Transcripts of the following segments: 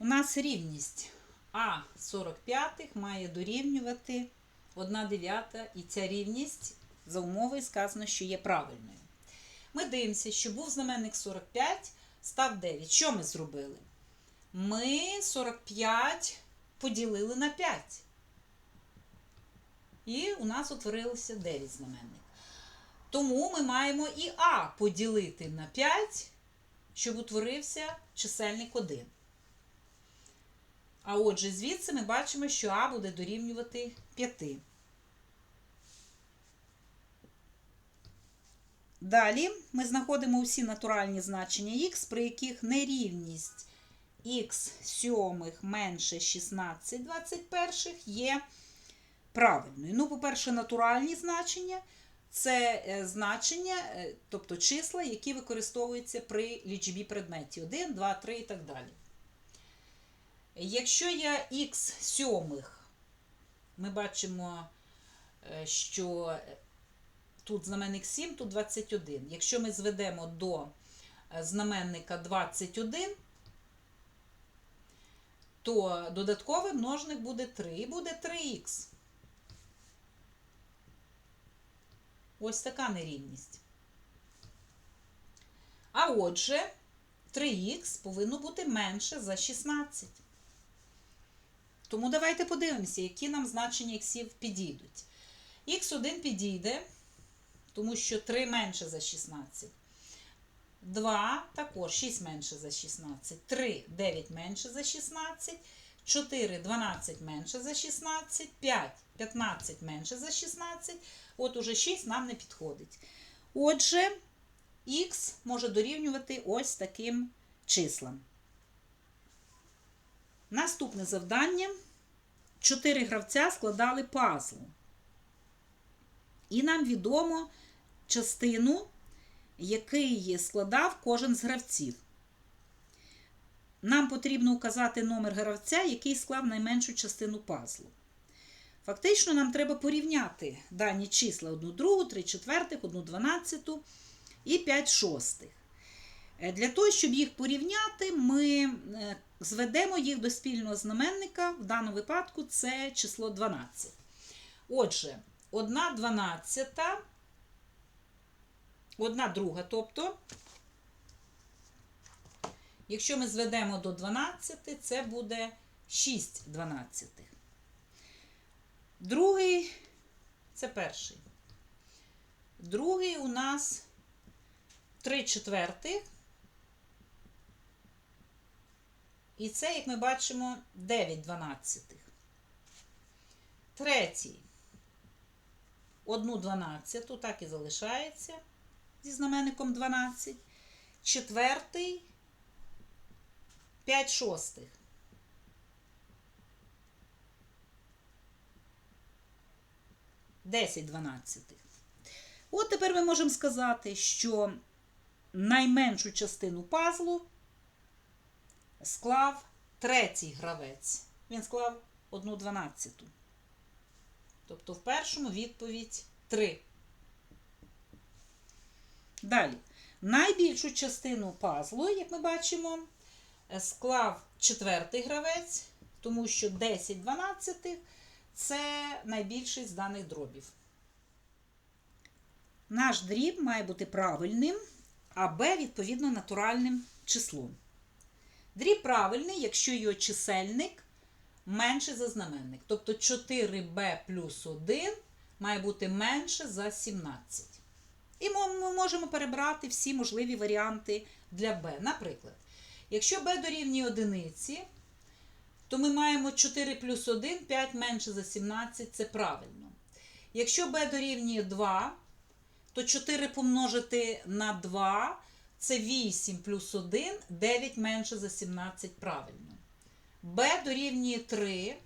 нас рівність А 45 має дорівнювати 1 дев'ята, і ця рівність за умовою сказано, що є правильною. Ми дивимося, що був знаменник 45, став 9. Що ми зробили? Ми 45 поділили на 5. І у нас утворилося 9 знаменник. Тому ми маємо і А поділити на 5, щоб утворився чисельник 1. А отже, звідси ми бачимо, що А буде дорівнювати 5. Далі ми знаходимо усі натуральні значення х, при яких нерівність х сьомих менше 16 21 є правильною. Ну, по-перше, натуральні значення це е, значення, е, тобто числа, які використовуються при лічбі предметів 1, 2, 3 і так далі. Якщо я х сьомих, ми бачимо, е, що тут знаменник 7, тут 21. Якщо ми зведемо до е, знаменника 21, то додатковий множник буде 3 і буде 3х. Ось така нерівність. А отже, 3х повинно бути менше за 16. Тому давайте подивимося, які нам значення х підійдуть. Х1 підійде, тому що 3 менше за 16. 2 також 6 менше за 16. 3 9 менше за 16. 4 12 менше за 16. 5 15 менше за 16. От уже 6 нам не підходить. Отже, х може дорівнювати ось таким числам. Наступне завдання. Чотири гравця складали пазл. І нам відомо частину, який складав кожен з гравців. Нам потрібно указати номер гравця, який склав найменшу частину пазлу. Фактично, нам треба порівняти дані числа 1 другу, 3 четвертих, 1 дванадцяту і 5 шостих. Е, Для того, щоб їх порівняти, ми е, зведемо їх до спільного знаменника. В даному випадку це число 12. Отже, 1 дванадцята, 1 друга, тобто, якщо ми зведемо до 12, це буде 6 дванадцятих. Другий це перший. Другий у нас 3 четвертих. І це, як ми бачимо, 9 дванадцятих. Третій. 1 дванадцяту, так і залишається зі знаменником 12. Четвертий 5 шостих. Десять дванадцятих. От тепер ми можемо сказати, що найменшу частину пазлу склав третій гравець. Він склав одну дванадцяту. Тобто в першому відповідь 3. Далі. Найбільшу частину пазлу, як ми бачимо, склав четвертий гравець, тому що 10 дванадцятих це найбільший з даних дробів. Наш дріб має бути правильним, а b відповідно натуральним числом. Дріб правильний, якщо його чисельник менше за знаменник. Тобто 4b плюс 1 має бути менше за 17. І ми можемо перебрати всі можливі варіанти для b. Наприклад, якщо b дорівнює одиниці, то ми маємо 4 плюс 1, 5 менше за 17, це правильно. Якщо b дорівнює 2, то 4 помножити на 2 це 8 плюс 1, 9 менше за 17 правильно. b дорівнює 3.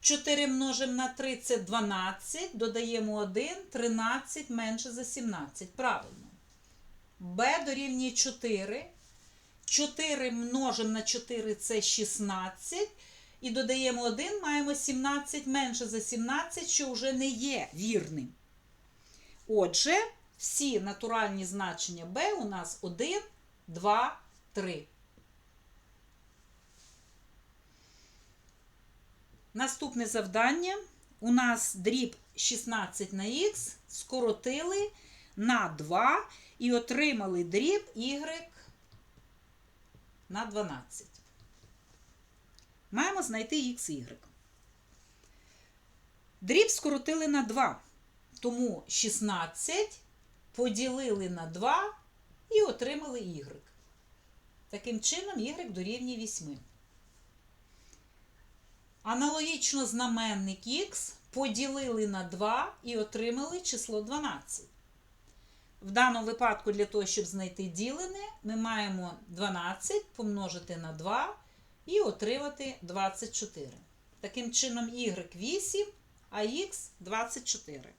4 множимо на 3 це 12, додаємо 1, 13 менше за 17. Правильно. b дорівнює 4. 4 множимо на 4 це 16. І додаємо 1, маємо 17 менше за 17, що вже не є вірним. Отже, всі натуральні значення b у нас 1, 2, 3. Наступне завдання. У нас дріб 16 на х скоротили на 2 і отримали дріб y на 12. Маємо знайти xy. Дріб скоротили на 2. Тому 16 поділили на 2 і отримали y. Таким чином, y дорівнює 8. Аналогічно знаменник х поділили на 2 і отримали число 12. В даному випадку, для того, щоб знайти ділене, ми маємо 12 помножити на 2 і отримати 24. Таким чином, y 8, а х 24.